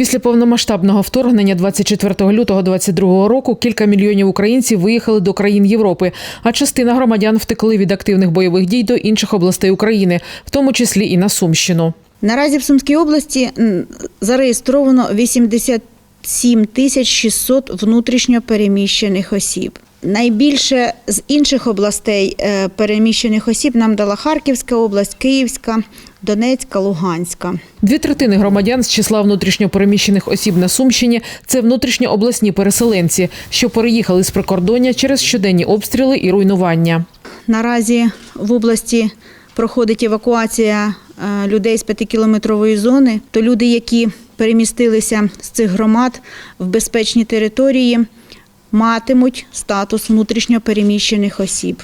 Після повномасштабного вторгнення 24 лютого 2022 року кілька мільйонів українців виїхали до країн Європи, а частина громадян втекли від активних бойових дій до інших областей України, в тому числі і на Сумщину. Наразі в Сумській області зареєстровано зареєстровано 87 тисяч 600 внутрішньо переміщених осіб. Найбільше з інших областей е, переміщених осіб нам дала Харківська область, Київська, Донецька, Луганська. Дві третини громадян з числа внутрішньопереміщених осіб на Сумщині це внутрішньообласні переселенці, що переїхали з прикордоння через щоденні обстріли і руйнування. Наразі в області проходить евакуація е, людей з п'ятикілометрової зони. То люди, які перемістилися з цих громад в безпечні території, матимуть статус внутрішньопереміщених осіб.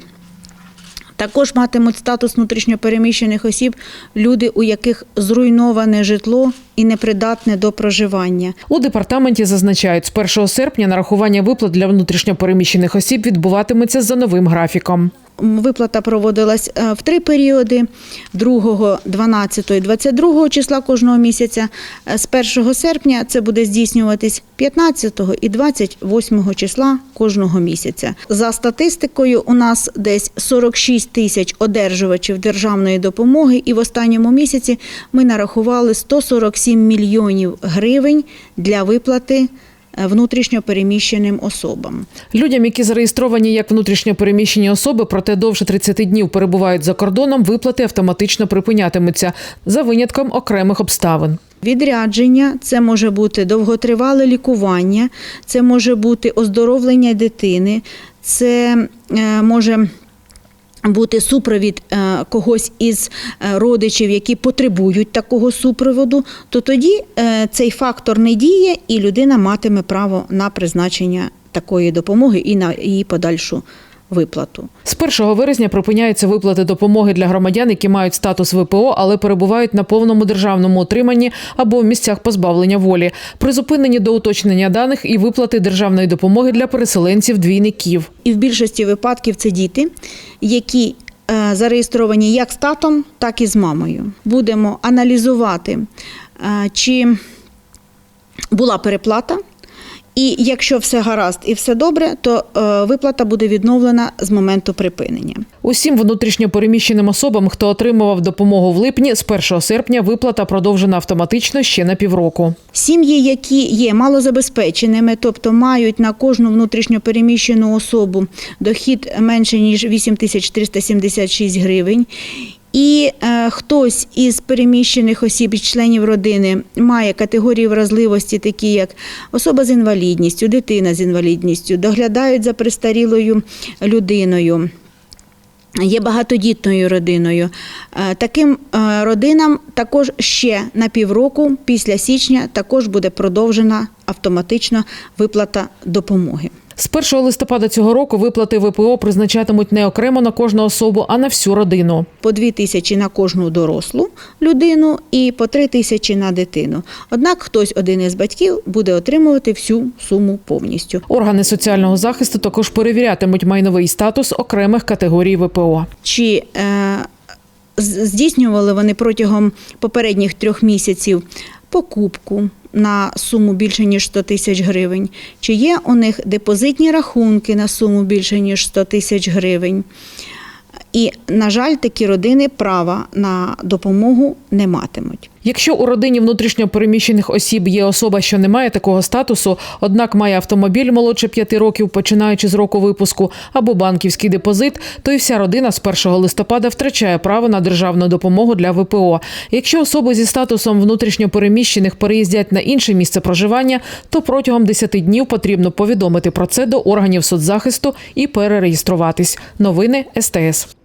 Також матимуть статус внутрішньопереміщених осіб люди, у яких зруйноване житло і непридатне до проживання. У департаменті зазначають, з 1 серпня нарахування виплат для внутрішньопереміщених осіб відбуватиметься за новим графіком. Виплата проводилась е, в три періоди: 2, 12 і 22 числа кожного місяця. Е, З 1 серпня це буде здійснюватись 15 і 28 числа кожного місяця. За статистикою, у нас десь 46 тисяч одержувачів державної допомоги, і в останньому місяці ми нарахували 147 мільйонів гривень для виплати внутрішньо переміщеним особам. Людям, які зареєстровані як внутрішньопереміщені особи, проте довше 30 днів перебувають за кордоном, виплати автоматично припинятимуться за винятком окремих обставин. Відрядження це може бути довготривале лікування, це може бути оздоровлення дитини, це е, може бути супровід е, когось із е, родичів, які потребують такого супроводу, то тоді е, цей фактор не діє, і людина матиме право на призначення такої допомоги і на її подальшу виплату. З 1 вересня припиняються виплати допомоги для громадян, які мають статус ВПО, але перебувають на повному державному утриманні або в місцях позбавлення волі. Призупинені до уточнення даних і виплати державної допомоги для переселенців двійників. І в більшості випадків це діти, які е, зареєстровані як з татом, так і з мамою. Будемо аналізувати, е, чи була переплата. І якщо все гаразд і все добре, то е, виплата буде відновлена з моменту припинення. Усім внутрішньопереміщеним особам, хто отримував допомогу в липні, з 1 серпня виплата продовжена автоматично ще на півроку. Сім'ї, які є малозабезпеченими, тобто мають на кожну внутрішньо переміщену особу дохід менше ніж 8376 гривень. І е, хтось із переміщених осіб і членів родини має категорії вразливості, такі як особа з інвалідністю, дитина з інвалідністю, доглядають за престарілою людиною. Є багатодітною родиною. Е, Таким е, родинам також ще на півроку після січня також буде продовжена автоматична виплата допомоги. З 1 листопада цього року виплати ВПО призначатимуть не окремо на кожну особу, а на всю родину. По 2 тисячі на кожну дорослу людину і по 3 тисячі на дитину. Однак хтось один із батьків буде отримувати всю суму повністю. Органи соціального захисту також перевірятимуть майновий статус окремих категорій ВПО. чи е, здійснювали вони протягом попередніх трьох місяців покупку на суму більше ніж 100 тисяч гривень, чи є у них депозитні рахунки на суму більше ніж 100 тисяч гривень. І, на жаль, такі родини права на допомогу не матимуть. Якщо у родині внутрішньопереміщених осіб є особа, що не має такого статусу, однак має автомобіль молодше 5 років, починаючи з року випуску, або банківський депозит, то і вся родина з 1 листопада втрачає право на державну допомогу для ВПО. Якщо особи зі статусом внутрішньопереміщених переїздять на інше місце проживання, то протягом 10 днів потрібно повідомити про це до органів соцзахисту і перереєструватись. Новини СТС.